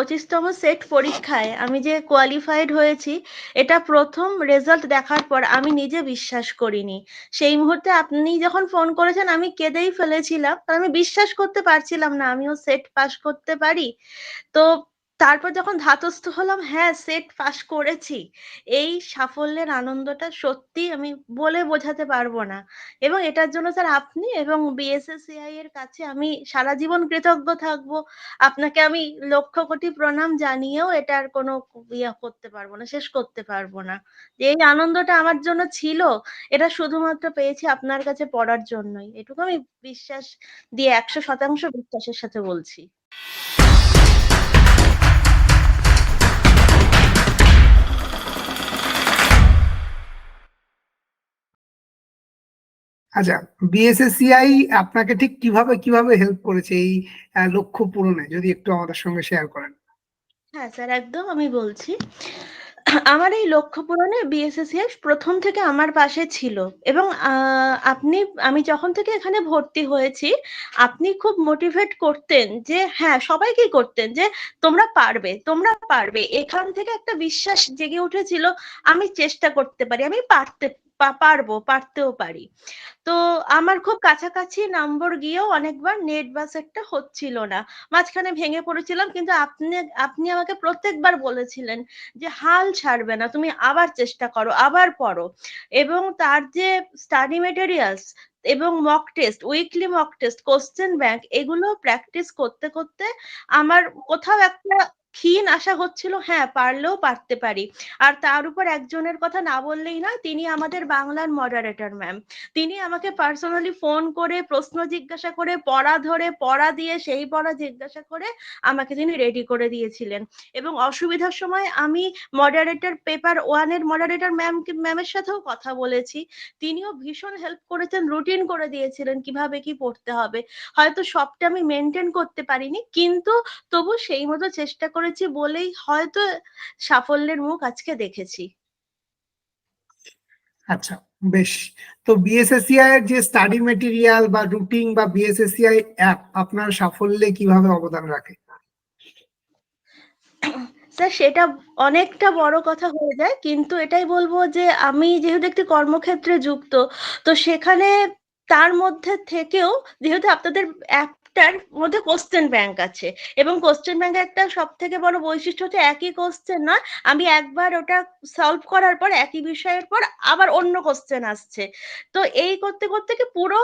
পঁচিশতম সেট পরীক্ষায় আমি যে কোয়ালিফাইড হয়েছি, এটা প্রথম রেজাল্ট দেখার পর আমি নিজে বিশ্বাস করিনি। সেই মুহূর্তে আপনি যখন ফোন করেছেন, আমি কেঁদেই ফেলেছিলাম। কারণ আমি বিশ্বাস করতে পারছিলাম না, আমিও সেট পাস করতে পারি। তো তারপর যখন ধাতস্থ হলাম হ্যাঁ সেট পাস করেছি। এই সাফল্যের আনন্দটা সত্যি আমি বলে বোঝাতে পারব না। এবং এটার জন্য স্যার আপনি এবং বিএসএসসিআই এর কাছে আমি সারা জীবন কৃতজ্ঞ থাকব। আপনাকে আমি লক্ষ কোটি প্রণাম জানিয়েও এটার কোনো ইয়ে করতে পারব না, শেষ করতে পারব না। যে এই আনন্দটা আমার জন্য ছিল, এটা শুধুমাত্র পেয়েছি আপনার কাছে পড়ার জন্যই। এটুকু আমি বিশ্বাস দিয়ে একশো শতাংশ বিশ্বাসের সাথে বলছি। আচ্ছা বিএসএসসিআই আপনাকে ঠিক কীভাবে কীভাবে হেল্প করেছে এই লক্ষ্য পূরণে? যদি একটু আমাদের সঙ্গে শেয়ার করেন। হ্যাঁ স্যার, একদম আমি বলছি। আমার এই লক্ষ্য পূরণে বিএসএসসিআই প্রথম থেকে আমার পাশে ছিল এবং আপনি, আমি যখন থেকে এখানে ভর্তি হয়েছি, আপনি খুব মোটিভেট করতেন যে হ্যাঁ সবাইকেই করতেন? যে, তোমরা পারবে তোমরা পারবে। এখান থেকে একটা বিশ্বাস জেগে উঠেছিল, আমি চেষ্টা করতে পারি, আমি পারতে পারব, পারতেও পারি। তো আমার খুব কাছাকাছি নম্বর গিয়েও অনেকবার নেট বাস একটা হচ্ছিল না। মাঝখানে ভেঙে পড়েছিলাম, কিন্তু আপনি আপনি আমাকে প্রত্যেকবার বলেছিলেন যে হাল ছাড়বে না, তুমি আবার চেষ্টা করো, আবার পড়ো। এবং তার যে স্টাডি মেটেরিয়ালস এবং mock test weekly mock test question bank এগুলো প্র্যাকটিস করতে করতে আমার কোথাও একটা ক্ষীণ আশা হচ্ছিল হ্যাঁ পারলেও পারতে পারি। আর তার উপর একজনের কথা না বললেই না তিনি আমাদের বাংলার মডারেটর ম্যাম তিনি আমাকে পার্সোনালি ফোন করে, প্রশ্ন জিজ্ঞাসা করে, পড়া ধরে, পড়া দিয়ে, সেই পড়া জিজ্ঞাসা করে আমাকে তিনি রেডি করে দিয়েছিলেন। এবং অসুবিধার সময় আমি মডারেটর পেপার ওয়ানের মডারেটর ম্যাম ম্যামের সাথেও কথা বলেছি। তিনিও ভীষণ হেল্প করেছেন রুটিন করে দিয়েছিলেন কীভাবে কি পড়তে হবে। হয়তো সবটা আমি মেনটেন করতে পারিনি, কিন্তু তবু সেই মতো চেষ্টা করেছি বলেই হয়তো সাফল্যের মুখ আজকে দেখেছি। আচ্ছা বেশ। তো বিএসএসসিআই এর যে স্টাডি মেটেরিয়াল বা রুটিন বা বিএসএসসিআই অ্যাপ আপনার সাফল্যে কীভাবে অবদান রাখে? স্যার সেটা অনেকটা বড় কথা হয়ে যায় কিন্তু এটাই বলব যে আমি যেহেতু একটি কর্মক্ষেত্রে যুক্ত তো সেখানে তার মধ্যে থেকেও যেহেতু আপনাদের অ্যাপটার মধ্যে কোশ্চেন ব্যাংক আছে। এবং কোশ্চেন ব্যাংকের একটা সব থেকে বড় বৈশিষ্ট্য হচ্ছে একই কোশ্চেন নয়, আমি একবার ওটা সলভ করার পর, একই বিষয়ের পর আবার অন্য কোশ্চেন আসছে। তো এই করতে করতে কি পুরো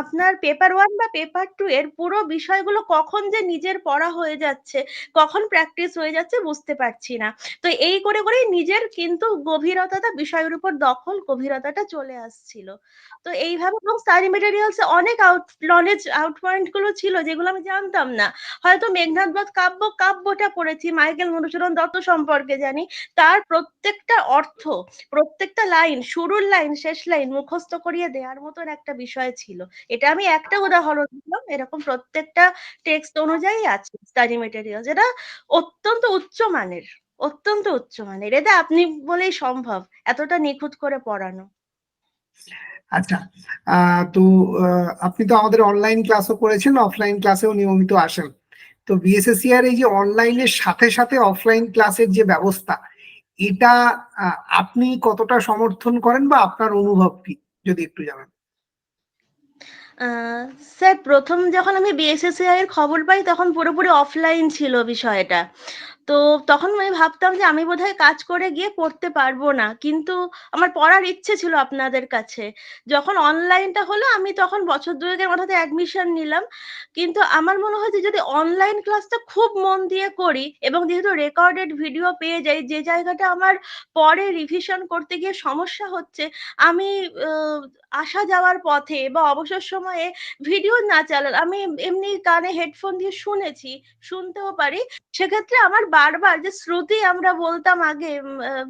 আপনার পেপার ওয়ান বা পেপার টু এর পুরো বিষয়গুলো কখন যে নিজের পড়া হয়ে যাচ্ছে, কখন প্র্যাকটিস হয়ে যাচ্ছে বুঝতে পারছি না। তো এই করে করেই নিজের কিন্তু গভীরতাটা, বিষয়ের উপর দখল গভীরতাটা চলে আসছিল। তো এইভাবে এবং স্টাডি মেটেরিয়ালস অনেক আউট নলেজ আউট পয়েন্টগুলো ছিল যেগুলো আমি জানতাম না। হয়তো মেঘনাথ বধ কাব্য, কাব্যটা পড়েছি, মাইকেল মধুসূদন দত্ত সম্পর্কে জানি। তার প্রত্যেকটা অর্থ, প্রত্যেকটা লাইন শুরুর লাইন শেষ লাইন মুখস্থ করিয়ে দেওয়ার মতন একটা বিষয় ছিল। এটা আমি একটা উদাহরণ দিলাম, এরকম প্রত্যেকটা টেক্সট অনুযায়ী আছে স্টাডি মেটেরিয়াল যেটা অত্যন্ত উচ্চমানের অত্যন্ত উচ্চমানের এটা আপনি বলেই সম্ভব, এতটা নিখুঁত করে পড়ানো। আচ্ছা তো আপনি তো আমাদের অনলাইন ক্লাসও করেছেন অফলাইন ক্লাসেও নিয়মিত আসেন। তো বিএসএসসি আর এই যে অনলাইনের সাথে সাথে অফলাইন ক্লাসের যে ব্যবস্থা, এটা আপনি কতটা সমর্থন করেন বা আপনার অনুভব কি, যদি একটু জানান? স্যার, প্রথম যখন আমি বিএসএসসিআই এর খবর পাই, তখন পুরোপুরি অফলাইন ছিল বিষয়টা। তো তখন আমি ভাবতাম যে আমি বোধহয় কাজ করে গিয়ে পড়তে পারব না। কিন্তু আমার পড়ার ইচ্ছে ছিল আপনাদের কাছে। যখন অনলাইনটা হলো, আমি তখন বছর দুয়েকের মাথাতে অ্যাডমিশন নিলাম। কিন্তু আমার মনে হয় যে যদি অনলাইন ক্লাসটা খুব মন দিয়ে করি, এবং যেহেতু রেকর্ডেড ভিডিও পেয়ে যাই, যে জায়গাটা আমার পরে রিভিশন করতে গিয়ে সমস্যা হচ্ছে, আমি আসা যাওয়ার পথে বা অবসর সময়ে ভিডিও না চালাল, আমি এমনি কানে হেডফোন দিয়ে শুনেছি, শুনতেও পারি। সেক্ষেত্রে আমার বারবার যে শ্রুতি আমরা বলতাম আগে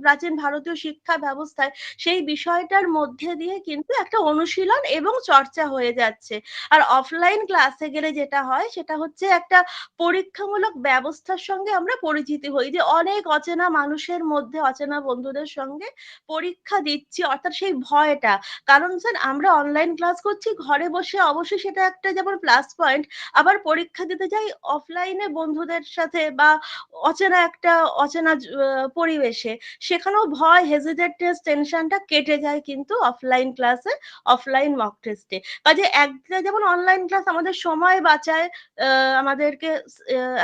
প্রাচীন ভারতীয় শিক্ষা ব্যবস্থায়, সেই বিষয়টার মধ্যে দিয়ে কিন্তু একটা অনুশীলন এবং চর্চা হয়ে যাচ্ছে। আর অফলাইন ক্লাসে গেলে যেটা হয়, সেটা হচ্ছে একটা পরীক্ষামূলক ব্যবস্থার সঙ্গে আমরা পরিচিতি হই যে অনেক অচেনা মানুষের মধ্যে, অচেনা বন্ধুদের সঙ্গে পরীক্ষা দিচ্ছি, অর্থাৎ সেই ভয়টা। কারণ স্যার, আমরা অনলাইন ক্লাস করছি, ঘরে বসে অবশ্যই সেটা একটা যেমন প্লাস পয়েন্ট আবার পরীক্ষা দিতে যাই অফলাইনে বন্ধুদের সাথে বা অচেনা একটা, অচেনা পরিবেশে। সেখানেও ভয় হেজিটেড টেনশনটা কেটে যায় কিন্তু অফলাইন ক্লাসে অফলাইন মক টেস্টে কাজে একটা যেমন অনলাইন ক্লাস আমাদের সময় বাঁচায় আমাদেরকে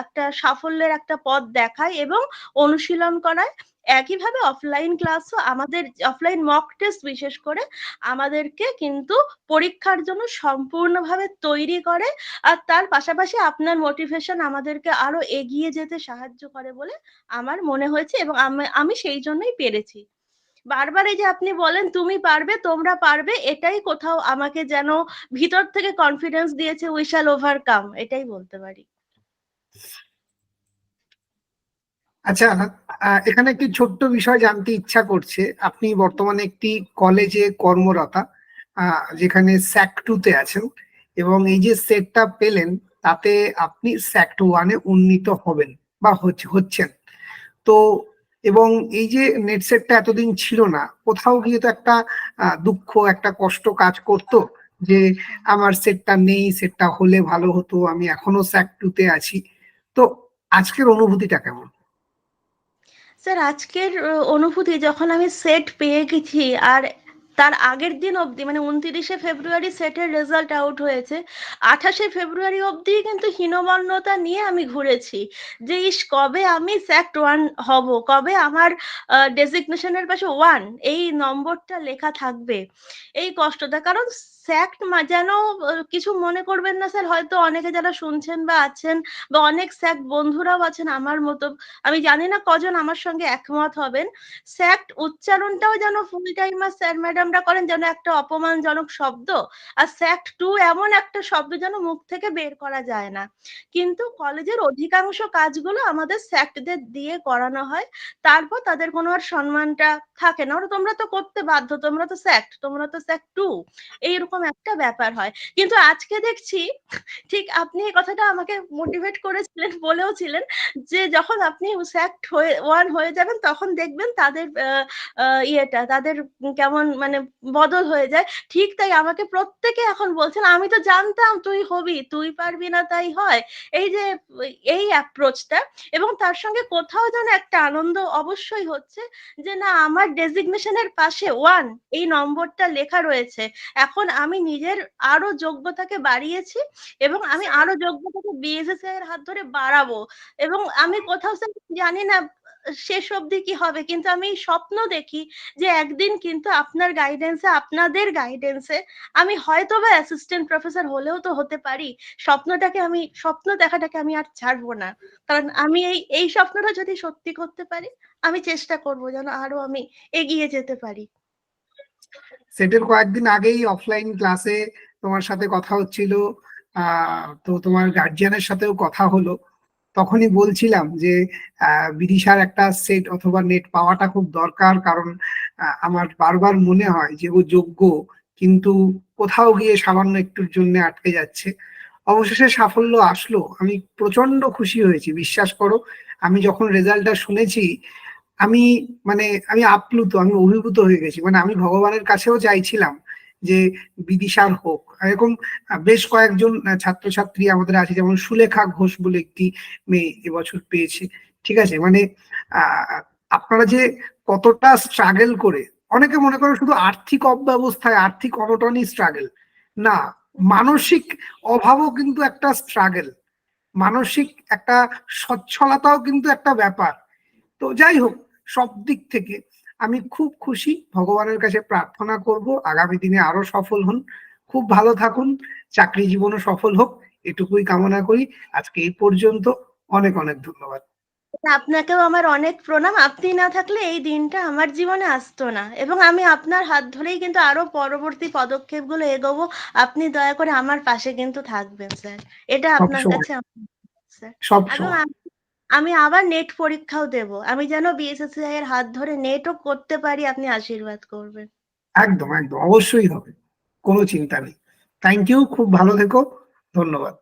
একটা সাফল্যের একটা পথ দেখায় এবং অনুশীলন করায়। একইভাবে অফলাইন ক্লাসও আমাদের অফলাইন মক টেস্ট বিশেষ করে আমাদেরকে কিন্তু পরীক্ষার জন্য সম্পূর্ণভাবে তৈরি করে। আর তার পাশাপাশি আপনার মোটিভেশন আমাদেরকে আরও এগিয়ে যেতে সাহায্য করে বলে আমার মনে হয়েছে এবং আমি- সেই জন্যই পেরেছি। বারবার এই যে আপনি বলেন, তুমি পারবে, তোমরা পারবে, এটাই কোথাও আমাকে যেন ভিতর থেকে কনফিডেন্স দিয়েছে উই শ্যাল ওভারকাম এটাই বলতে পারি। আচ্ছা এখানে একটি ছোট্ট বিষয় জানতে ইচ্ছা করছে। আপনি বর্তমানে একটি কলেজে কর্মরতা যেখানে স্যাক টুতে আছেন এবং এই যে সেটটা পেলেন, তাতে আপনি স্যাক টু ওয়ানে উন্নীত হবেন বা হচ্ছেন। তো, এবং এই যে নেট সেটটা এতদিন ছিল না, কোথাও গিয়ে তো একটা দুঃখ, একটা কষ্ট কাজ করতো যে আমার সেটটা নেই সেটটা হলে ভালো হতো, আমি এখনও স্যাক টুতে আছি। তো আজকের অনুভূতিটা কেমন? স্যার, আজকের অনুভূতি যখন আমি সেট পেয়ে গেছি আর তার আগের দিন অবধি মানে উনত্রিশে ফেব্রুয়ারি সেটের রেজাল্ট আউট হয়েছে, আঠাশে ফেব্রুয়ারি অবধি কিন্তু হীনমন্যতা নিয়ে আমি ঘুরেছি যে, ইস, কবে আমি স্যাক্ট ওয়ান হব? কবে আমার ডেজিগনেশনের পাশে ওয়ান এই নম্বরটা লেখা থাকবে। এই কষ্টটা, কারণ স্যাক্ট যেন কিছু মনে করবেন না স্যার। হয়তো অনেকে যারা শুনছেন বা আছেন বা অনেক স্যাক্ট বন্ধুরাও আছেন আমার মতো, আমি জানি না কজন আমার সঙ্গে একমত হবেন। স্যাক্ট উচ্চারণটাও যেন ফুল টাইমার স্যার ম্যাডামরা করেন, যেন একটা অপমানজনক শব্দ আর স্যাক্ট টু এমন একটা শব্দ যেন মুখ থেকে বের করা যায় না। কিন্তু কলেজের অধিকাংশ কাজগুলো আমাদের স্যাক্টদের দিয়ে করানো হয়, তারপর তাদের কোনো আর সম্মানটা থাকে না। ওরা, তোমরা তো করতে বাধ্য, তোমরা তো স্যাক্ট তোমরা তো স্যাক্ট টু এইরকম একটা ব্যাপার হয়। কিন্তু আজকে দেখছি, ঠিক আপনি এই কথাটা আমাকে মোটিভেট করেছিলেন, বলেও ছিলেন যে যখন আপনি স্যাক্ট হয়ে ওয়ান হয়ে যাবেন, তখন দেখবেন তাদের ইয়েটা, তাদের কেমন মানে বদল হয়ে যায়। ঠিক তাই আমাকে প্রত্যেকে এখন বলছেন, আমি তো জানতাম তুই হবি, তুই পারবি না তাই হয়। এই যে, এই অ্যাপ্রোচটা এবং তার সঙ্গে কোথাও যেন একটা আনন্দ অবশ্যই হচ্ছে যে, না, আমার ডেজিগনেশনের পাশে ওয়ান এই নম্বরটা লেখা রয়েছে। এখন আমি নিজের আরও যোগ্যতাকে বাড়িয়েছি এবং আমি আরও যোগ্যতাকে বিএসএসআই এর হাত ধরে বাড়াবো। এবং আমি কোথাও জানি না শেষ অবধি কি হবে কিন্তু আমি স্বপ্ন দেখি যে একদিন কিন্তু আপনার গাইডেন্সে আপনাদের গাইডেন্সে আমি হয়তো বা অ্যাসিস্ট্যান্ট প্রফেসর হলেও তো হতে পারি। স্বপ্নটাকে আমি স্বপ্ন দেখাটাকে আমি আর ছাড়বো না। কারণ আমি এই এই স্বপ্নটা যদি সত্যি করতে পারি আমি চেষ্টা করব যেন আরও আমি এগিয়ে যেতে পারি। সেটের কয়েকদিন আগেই অফলাইন ক্লাসে তোমার সাথে কথা হচ্ছিল তো তোমার গার্জিয়ানের সাথেও কথা হলো। তখনই বলছিলাম যে বিদিশার একটা সেট অথবা নেট পাওয়াটা খুব দরকার, কারণ আমার বারবার মনে হয় যে ও যোগ্য, কিন্তু কোথাও গিয়ে সামান্য একটুর জন্য আটকে যাচ্ছে। অবশেষে সাফল্য আসলো। আমি প্রচণ্ড খুশি হয়েছি, বিশ্বাস করো। আমি যখন রেজাল্টটা শুনেছি আমি মানে আমি আপ্লুত, আমি অভিভূত হয়ে গেছি। মানে আমি ভগবানের কাছেও চাইছিলাম যে বিদিশার হোক। এরকম বেশ কয়েকজন ছাত্রছাত্রী আমাদের আছে, যেমন সুলেখা ঘোষ বলে একটি মেয়ে এবছর পেয়েছে। ঠিক আছে? মানে আপনারা যে কতটা স্ট্রাগল করে, অনেকে মনে করে শুধু আর্থিক অব্যবস্থায়, আর্থিক অনটনই স্ট্রাগল না, মানসিক অভাবও কিন্তু একটা স্ট্রাগল মানসিক একটা সচ্ছলতাও কিন্তু একটা ব্যাপার। তো যাই হোক সব দিক থেকে আমি খুব খুশি। ভগবানের কাছে প্রার্থনা করব আগামী দিনে আরও সফল হন। খুব ভালো থাকুন চাকরি জীবনও সফল হোক এটুকুই কামনা করি। আজকে এই পর্যন্ত অনেক অনেক ধন্যবাদ। আপনাকেও আমার অনেক প্রণাম। আপনি না থাকলে এই দিনটা আমার জীবনে আসতো না। এবং আমি আপনার হাত ধরেই কিন্তু আরও পরবর্তী পদক্ষেপগুলো এগোবো। আপনি দয়া করে আমার পাশে কিন্তু থাকবেন স্যার। এটা আপনার কাছে স্যার এবং আমি আবার নেট পরীক্ষাও দেব। আমি যেন বিএসএসসিআই এর হাত ধরে নেটও করতে পারি আপনি আশীর্বাদ করবেন। একদম একদম। অবশ্যই হবে। কোনো চিন্তা নেই। থ্যাংক ইউ খুব ভালো থেকো। ধন্যবাদ।